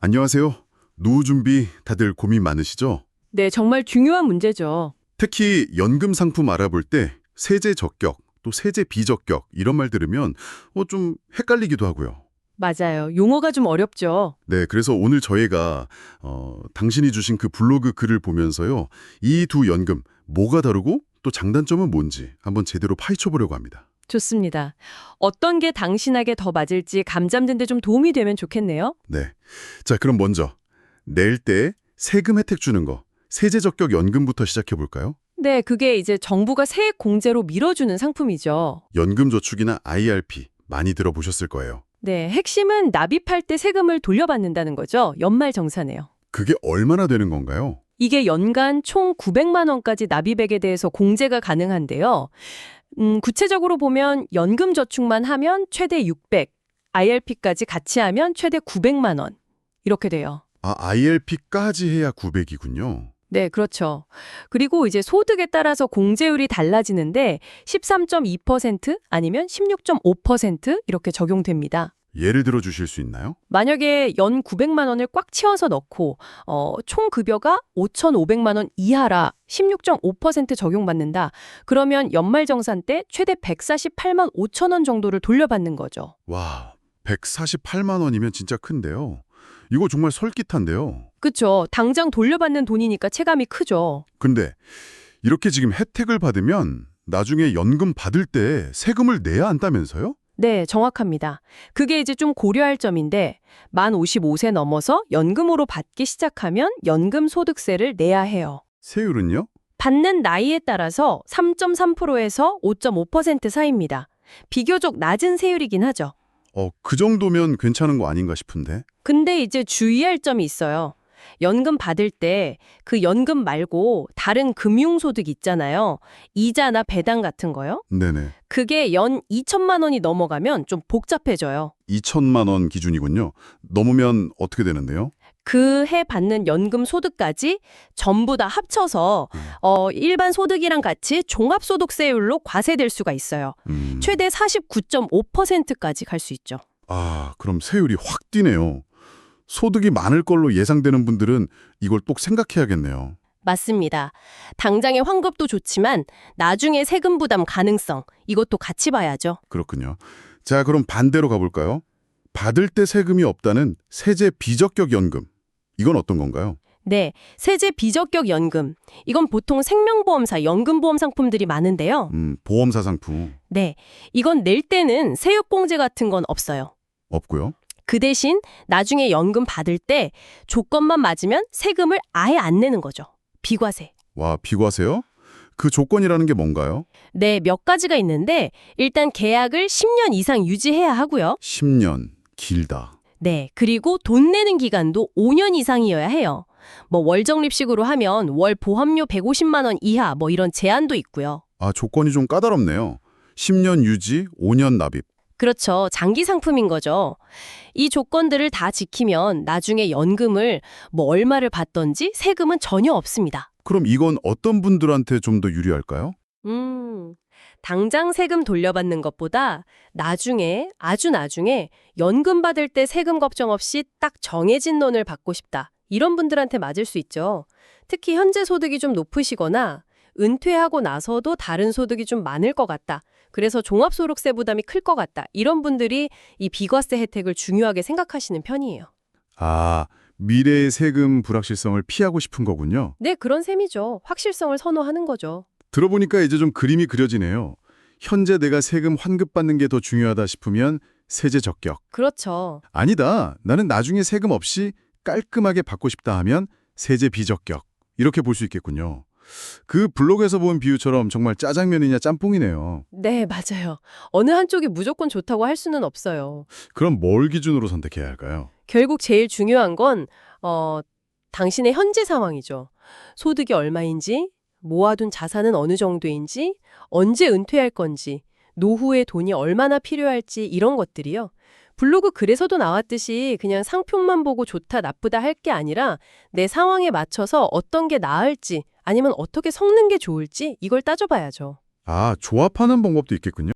안녕하세요. 노후 준비 다들 고민 많으시죠? 네, 정말 중요한 문제죠. 특히 연금 상품 알아볼 때 세제 적격, 또 세제 비적격 이런 말 들으면 어, 좀 헷갈리기도 하고요. 맞아요. 용어가 좀 어렵죠. 네, 그래서 오늘 저희가 어, 당신이 주신 그 블로그 글을 보면서요. 이 두 연금 뭐가 다르고 또 장단점은 뭔지 한번 제대로 파헤쳐 보려고 합니다. 좋습니다. 어떤 게 당신에게 더 맞을지 감 잡는 데 좀 도움이 되면 좋겠네요. 네. 자, 그럼 먼저 낼 때 세금 혜택 주는 거 세제 적격 연금부터 시작해 볼까요? 네, 그게 이제 정부가 세액 공제로 밀어주는 상품이죠. 연금 저축이나 IRP 많이 들어보셨을 거예요. 네, 핵심은 납입할 때 세금을 돌려받는다는 거죠. 연말 정산에요. 그게 얼마나 되는 건가요? 이게 연간 총 900만 원까지 납입액에 대해서 공제가 가능한데요. 음, 구체적으로 보면 연금 저축만 하면 최대 600, IRP까지 같이 하면 최대 900만 원. 이렇게 돼요. 아, IRP까지 해야 900이군요. 네, 그렇죠. 그리고 이제 소득에 따라서 공제율이 달라지는데 13.2% 아니면 16.5% 이렇게 적용됩니다. 예를 들어 주실 수 있나요? 만약에 연 900만 원을 꽉 채워서 넣고 어, 총 급여가 5,500만 원 이하라 16.5% 적용받는다. 그러면 연말정산 때 최대 148만 5천 원 정도를 돌려받는 거죠. 와, 148만 원이면 진짜 큰데요. 이거 정말 설깃한데요. 그쵸. 당장 돌려받는 돈이니까 체감이 크죠. 근데 이렇게 지금 혜택을 받으면 나중에 연금 받을 때 세금을 내야 한다면서요? 네, 정확합니다. 그게 이제 좀 고려할 점인데 만 55세 넘어서 연금으로 받기 시작하면 연금 소득세를 내야 해요. 세율은요? 받는 나이에 따라서 3.3%에서 5.5% 사이입니다. 비교적 낮은 세율이긴 하죠. 어, 그 정도면 괜찮은 거 아닌가 싶은데. 근데 이제 주의할 점이 있어요. 연금 받을 때 그 연금 말고 다른 금융소득 있잖아요. 이자나 배당 같은 거요. 네네. 그게 연 2천만 원이 넘어가면 좀 복잡해져요. 2천만 원 기준이군요. 넘으면 어떻게 되는데요? 그 해 받는 연금 소득까지 전부 다 합쳐서 음. 어, 일반 소득이랑 같이 종합소득세율로 과세될 수가 있어요. 음. 최대 49.5%까지 갈 수 있죠. 아, 그럼 세율이 확 뛰네요. 소득이 많을 걸로 예상되는 분들은 이걸 꼭 생각해야겠네요. 맞습니다. 당장의 환급도 좋지만 나중에 세금 부담 가능성 이것도 같이 봐야죠. 그렇군요. 자, 그럼 반대로 가볼까요? 받을 때 세금이 없다는 세제 비적격 연금. 이건 어떤 건가요? 네, 세제 비적격 연금. 이건 보통 생명보험사 연금보험 상품들이 많은데요. 음, 보험사 상품 네, 이건 낼 때는 세율공제 같은 건 없어요. 없고요. 그 대신 나중에 연금 받을 때 조건만 맞으면 세금을 아예 안 내는 거죠. 비과세. 와, 비과세요? 그 조건이라는 게 뭔가요? 네, 몇 가지가 있는데 일단 계약을 10년 이상 유지해야 하고요. 10년. 길다. 네, 그리고 돈 내는 기간도 5년 이상이어야 해요. 뭐 월적립식으로 하면 월 보험료 150만 원 이하 뭐 이런 제한도 있고요. 아, 조건이 좀 까다롭네요. 10년 유지, 5년 납입. 그렇죠. 장기 상품인 거죠. 이 조건들을 다 지키면 나중에 연금을 뭐 얼마를 받던지 세금은 전혀 없습니다. 그럼 이건 어떤 분들한테 좀 더 유리할까요? 음, 당장 세금 돌려받는 것보다 나중에, 아주 나중에 연금 받을 때 세금 걱정 없이 딱 정해진 돈을 받고 싶다. 이런 분들한테 맞을 수 있죠. 특히 현재 소득이 좀 높으시거나 은퇴하고 나서도 다른 소득이 좀 많을 것 같다. 그래서 종합소득세 부담이 클 것 같다. 이런 분들이 이 비과세 혜택을 중요하게 생각하시는 편이에요. 아, 미래의 세금 불확실성을 피하고 싶은 거군요. 네, 그런 셈이죠. 확실성을 선호하는 거죠. 들어보니까 이제 좀 그림이 그려지네요. 현재 내가 세금 환급받는 게 더 중요하다 싶으면 세제 적격. 그렇죠. 아니다. 나는 나중에 세금 없이 깔끔하게 받고 싶다 하면 세제 비적격. 이렇게 볼 수 있겠군요. 그 블로그에서 본 비유처럼 정말 짜장면이냐 짬뽕이네요. 네, 맞아요. 어느 한쪽이 무조건 좋다고 할 수는 없어요. 그럼 뭘 기준으로 선택해야 할까요? 결국 제일 중요한 건 어, 당신의 현재 상황이죠. 소득이 얼마인지, 모아둔 자산은 어느 정도인지, 언제 은퇴할 건지, 노후에 돈이 얼마나 필요할지 이런 것들이요. 블로그 글에서도 나왔듯이 그냥 상품만 보고 좋다 나쁘다 할 게 아니라 내 상황에 맞춰서 어떤 게 나을지 아니면 어떻게 섞는 게 좋을지 이걸 따져봐야죠. 아, 조합하는 방법도 있겠군요.